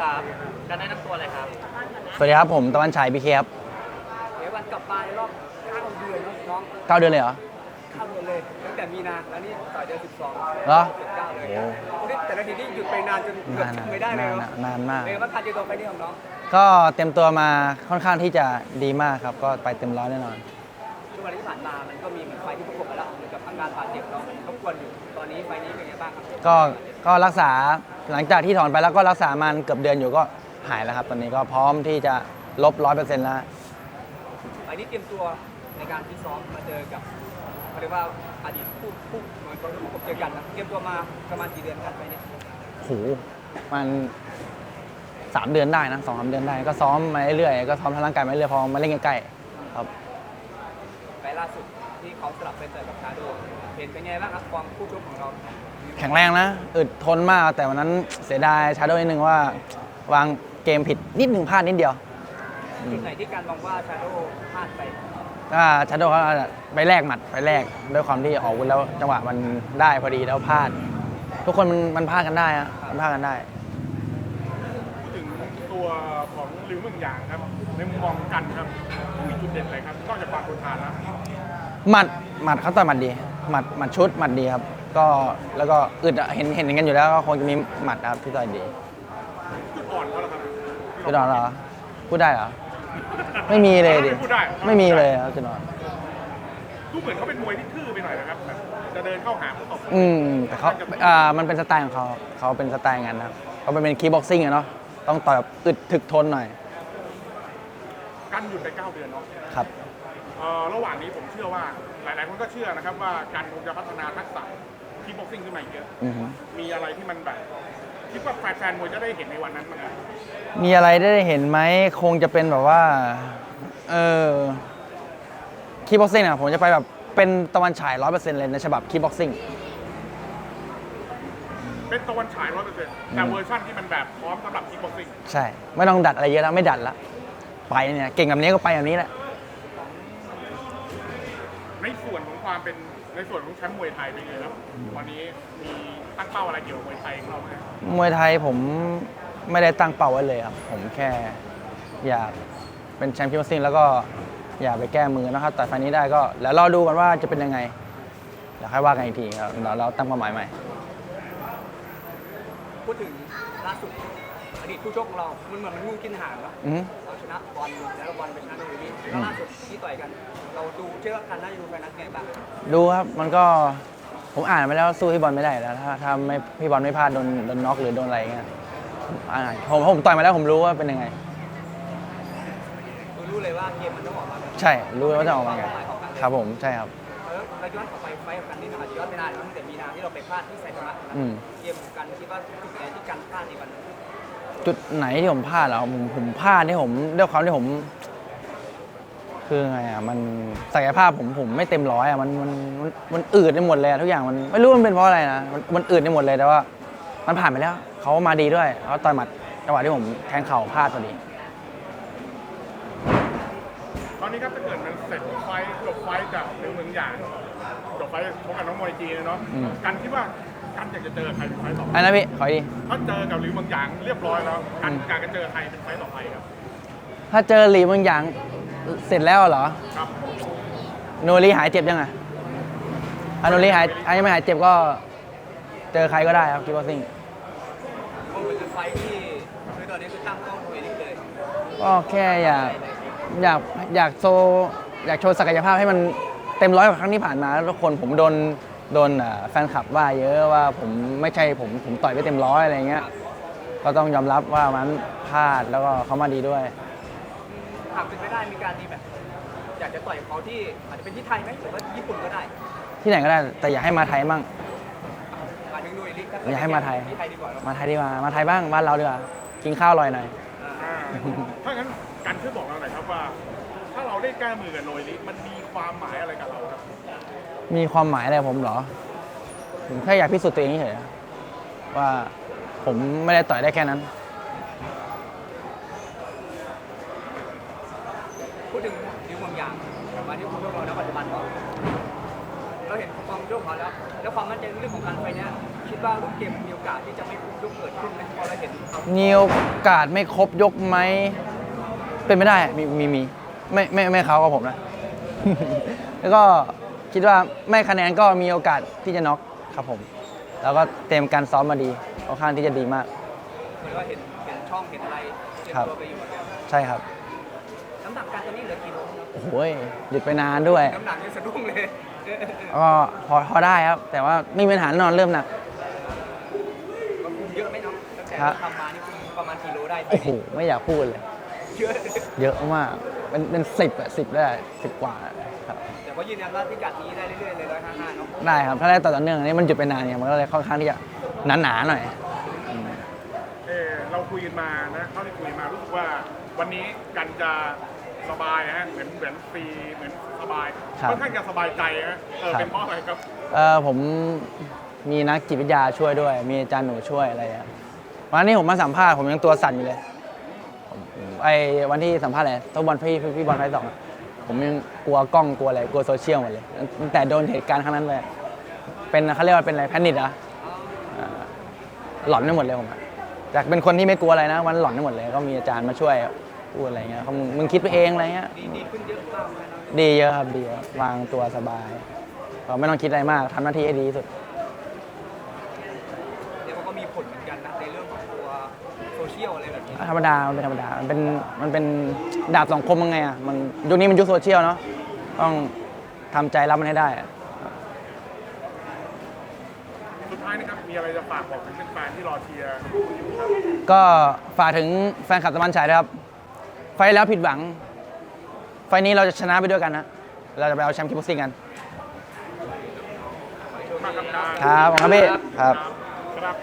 ครับการแนะนำตัวเลยครับสวัสดีครับผมตะวันฉายพีเคครับเดี๋ยววันกลับมาในรอบ9เดือนเนอะน้องเก้าเดือนเลยเหรอ9เดือนเลยตั้งแต่มีนาแล้วนี่ต่อยเดือน12เหรอ9เลยโอ้ นี่แต่ละทีนี่หยุดไปนานจนเกือบนานทำนะไม่ได้เลยนานเนาะนะนานมากเลยว่าการเตรียมตัวไปนี่ของน้องก็เต็มตัวมาค่อนข้างที่จะดีมากครับ ก็ไปเต็มร้อยแน่นอนช่วงวันที่ผ่านมามันก็มีเหมือนไฟที่ประกบมาแล้วเหมือนกับอาการบาดเจ็บเรามันรบกวนอยู่ตอนนี้ไฟนี้เป็นไงบ้างครับก็ก็รักษา หลังจากที่ถอนไปแล้วก็รักษามันเกือบเดือนอยู่ก็หายแล้วครับ ตอนนี้ก็พร้อมที่จะลบร้อยเปอร์เซ็นต์แล้วไฟนี้เตรียมตัวในการที่ซ้อมมาเจอกับเขาเรียกว่าอดีตผู้ผู้เหมือนกับผู้ประกบเจอกันนะเตรียมตัวมาประมาณกี่เดือนครับไฟนี้โหมันสามเดือนได้นะสองสามเดือนได้ ก็ซ้อมมาเรื่อยๆก็ซ้อมทั้งร่างกายมาเรื่อยๆพอมาเล่นใกล้ๆครับไฟ ล่าสุดที่เขาสลับไปเจอกับชาโดเห็นเป็นไงบ้างครับความคู่ชกของเราแข็งแรงนะ อึดทนมากแต่วันนั้นเสียดายชาโดว์นิดนึงว่า วางเกมผิดนิดหนึ่งพลาดนิดเดียวจุดไหนที่การมองว่าชาโดพลาดไปก็ชาโดว์เขาไปแลกหมัดไปแลกด้วยความที่ออกอาวุธแล้วจังหวะมันได้พอดีแล้วพลาด ทุกคนมันมันพลาดกันได้อะมันพลาดกันได้พูดถึงตัวของลิวเมืองหยางครับ ในมุมมองกันครับมีจุดเด่นอะไรครับนอกจากความทนทานแล้วหมัดหมัดเขาต่อยหมัดดีหมัดหมัดชุดหมัดดีครับ ก็แล้วก็อึดอะเห็นเห็นกันอยู่แล้วก็คงจะมีหมัดครับที่ต่อยดีจุดอ่อนเขาเหรอครับจุดอ่อนเหรอพูดได้เหรอไม่มีเลยดิพูดได้ไม่มีเลยครับจุดอ่อนดูเหมือนเขาเป็นมวยที่ทื่อไปหน่อยนะครับแบบจะเดินเข้าหาผู้ตบอืมแต่เขาอ่ามันเป็นสไตล์ของเขาเขาเป็นสไตล์อย่างนั้นครับเขาเป็นคีบ็อกซิ่งอะเนาะต้องต่อยแบบอึดถึกทนหน่อย กันหยุดไปเก้าเดือนเนาะครับ เอ่อระหว่างนี้ผมเชื่อว่าหลาย ๆ คนก็เชื่อนะครับว่าการคงจะพัฒนาทักษะที่บ็อกซิ่งขึ้นมาอีกเยอะ อือฮึมีอะไรที่มันแบบคิดว่าแฟนๆมวยจะได้เห็นในวันนั้นมั้างอะมีอะไรได้เห็นไหมคงจะเป็นแบบว่า เออคีบ็อกซิ่งอะผมจะไปแบบเป็นตะวันฉายร้อยเปอร์เซ็นต์เลยในฉบับคีบ็อกซิ่งเป็นตะวันฉายร้อยเปอร์เซ็นต์แต่เวอร์ชันที่มันแบบพร้อมสำหรับคิกบ็อกซิ่ง ใช่ ไม่ต้องดัดอะไรเยอะแล้วไม่ดัดละ ไปเนี่ยเก่งแบบนี้ก็ไปแบบนี้แหละในส่วนของความเป็นในส่วนของแชมป์มวยไทยเป็นไงครับวันนี้มีตั้งเป้าอะไรเกี่ยวกับมวยไทยของเราไหมมวยไทยผมไม่ได้ตั้งเป้าไว้เลยครับ ผมแค่อยากเป็นแชมป์คีบ็อกซิ่งแล้วก็อยากไปแก้มือนะครับ แต่ไฟล์นี้ได้ก็แล้วรอดูกันว่าจะเป็นยังไงเดี๋ยวค่อยว่ากันอีกทีครับเดี๋ยวเราตั้งเป้าหมายใหม่ พูดถึงล่าสุดอดีตผู้ชกของเรา มันเหมือนมันงูกินหางเนาะอือฮึเรา ชนะบอลแล้วบอลไปชนะโดยนี้แล้วล่าสุดที่ต่อยกัน เราดูเชื่อว่ากันน่าจะดูไฟนัดไงบ้างดูครับมันก็ผมอ่านไปแล้วสู้พี่บอลไม่ได้แล้ว ถ้าถ้าไม่พี่บอลไม่พลาดโดนโดนน็อกหรือโดนอะไรเงี้ยผมอ่านผมผมต่อยมาแล้วผมรู้ว่าเป็นยังไงคือรู้เลยว่าเกมมันต้องออกมาแบบใช่รู้ว่าจะออกมาไงครับผมใช่ครับเออเราย้อนกลับไปไฟท์กับกันนี่อาจจะย้อนไม่นานตั้งแต่มีนาที่เราไปพลาดที่ไซตามะอืมเกมของกันคิดว่าจุดไหนที่กันพลาดในวันนั้น จุดไหนที่ผมพลาดเหรอผมผมพลาดที่ผมด้วยความที่ผม คือไงอะมันศักยภาพผมผมไม่เต็มร้อยอะมันมันมันมันอืดไปหมดเลยอะทุกอย่างมันไม่รู้มันเป็นเพราะอะไรนะมันมันอืดไปหมดเลยแต่ว่า มันผ่านไปแล้วเขามาดีด้วยเขาต่อยหมัดจังหวะที่ผมแทงเข่าพลาดพอดี ตอนนี้ครับถ้าเกิดมันเสร็จไฟท์จบไฟท์กับลิวเมืองหยางจบไฟท์ชกกับน้องมวยจีนเนาะอืม กันคิดว่า กันอยากจะเจอใครเป็นไฟท์ต่อไปอันนั้นพี่ขออีกทีถ้าเจอกับลิวเมืองหยางเรียบร้อยแล้วกันอืมการจะเจอใครเป็นไฟท์ต่อไปครับถ้าเจอหลีเมืองหยางเสร็จแล้วเหรอครับโนรีหายเจ็บยังไงถ้าโนรีหายอันยังไม่หายเจ็บก็ เจอใครก็ได้ครับคิดว่าซิ่งมันเป็นไฟท์ที่คือตอนนี้คือตั้งเป้าหมายนี้เลยก็แค่อยากอยากอยากโชว์อยากโชว์ศักยภาพให้มันเต็มร้อยกว่าครั้งที่ผ่านมา แล้วทุกคนผมโดน โดนเอ่อแฟนคลับว่าเยอะว่าผมไม่ใช่ผมผมต่อยไม่เต็มร้อยอะไรเงี้ย ก็ต้องยอมรับว่ามันพลาดแล้วก็เขามาดีด้วย หากเป็นไปได้มีการดีแบบ อยากจะต่อยกับเขาที่อาจจะเป็นที่ไทยไหมหรือว่าญี่ปุ่นก็ได้ที่ไหนก็ได้แต่อย่าให้มาไทยมั่งมาถึงดูอีกลิถ้เกิดอยากให้มาไทย ที่ไทยดีกว่าเนอะมาไทยดีกว่ามาไทยบ้างบ้านเราดีกว่ากินข้าวอร่อยหน่อย อ่าถ้างั้นกันช่วยบอกเราหน่อยครับว่า ถ้าเราได้แก้มือกับโนยลิมันมีความหมายอะไรกับเราครับมีความหมายอะไรกับผมเหรอ ผมแค่อยากพิสูจน์ตัวเองเฉยๆว่าผมไม่ได้ต่อยได้แค่นั้น พูดถึงนิ้วเมืองยางมาที่คุณพวกเราณปัจจุบันเนาะเราเห็นความยกของเขาแล้ว แล้วความมั่นใจในเรื่องของการไฟเนี้ยคิดว่าลูกเกมมีโอกาสที่จะไม่ครบยกเกิดขึ้นไหมพอเราเห็นเขามีโอกาสไม่ครบยกไหม เป็นไม่ได้มีมีมี ไม่ไม่ไม่เขากับผมนะ แล้วก็คิดว่าไม่คะแนนก็มีโอกาสที่จะน็อกครับผม แล้วก็เตรียมการซ้อมมาดีค่อนข้างที่จะดีมากเหมือนว่าเห็นเห็นช่องเห็นอะไรเตรียมครับตัวไปอยู่เหมือนกันใช่ครับน้ำหนักการตอนนี้เหลือกี่โลครับโอ้โหยหยุดไปนานด้วยน้ำหนักยังสะดุ้งเลยเออเออเออก็พอพอได้ครับ แต่ว่าไม่มีปัญหาแน่นอนเริ่มหนักก็คุมเยอะไหมน้องตั้งแต่ครับทำมานี่คุมประมาณกี่โลได้โอ้โหไม่อยากพูดเลย เยอะเยอะมาก เป็นเป็นสิบอะสิบได้สิบกว่าครับแต่ว่ายืนยันว่าพิกัดนี้ได้เรื่อยๆเลยร้อยห้าห้าเนาะได้ครับถ้าได้ต่อเนื่องอันนี้มันหยุดไปนานเนี่ยมันก็เลยค่อนข้างที่จะหนาๆหน่อย เออเราคุยกันมานะเท่าที่คุยมารู้สึกว่าวันนี้กันจะสบายนะฮะเหมือนเหมือนฟรีเหมือนสบายครับค่อนข้างจะสบายใจนะเออครับ เป็นเพราะอะไรครับเออผมมีนักจิตวิทยาช่วยด้วย มีอาจารย์หนูช่วยอะไรอะวันนี้ผมมาสัมภาษณ์ผมยังตัวสั่นอยู่เลยผม ไอ้วันที่สัมภาษณ์อะไรตัวบอลพี่พี่บอลไฟสองอะผมยังกลัวกล้องกลัวอะไรกลัวโซเชียลหมดเลยตั้งแต่โดนเหตุการณ์ครั้งนั้นเลยเป็นเขาเรียกว่าเป็นอะไรแพนิคเหรอะหลอนไปหมดเลยผมอะจากเป็นคนที่ไม่กลัวอะไรนะวันหลอนไปหมดเลย ก็มีอาจารย์มาช่วยพูดอะไรเงี้ยเขามึงมึงคิดไปเองอะไรเงี้ยดีเยอะมากเลยนะดีครับดีวางตัวสบายก็ไม่ต้องคิดอะไรมากทำหน้าที่ให้ดีที่สุด ธรรมดา มันเป็นธรรมดา มันเป็น มันเป็นดาบสองคมยังไงอะ มันยุคนี้มันยุคโซเชียลเนาะ ต้องทำใจรับมันให้ได้อะสุดท้ายนะครับ มีอะไรจะฝากบอกถึงแฟนๆที่รอเชียร์อยู่ครับ ก็ฝากถึงแฟนคลับตะวันฉายด้วยครับ ไฟล์แล้วผิดหวัง ไฟล์นี้เราจะชนะไปด้วยกันนะ เราจะไปเอาแชมป์คิปบ็อกซิ่งกันมากครับครับขอบคุณครับพี่ครับ ครับ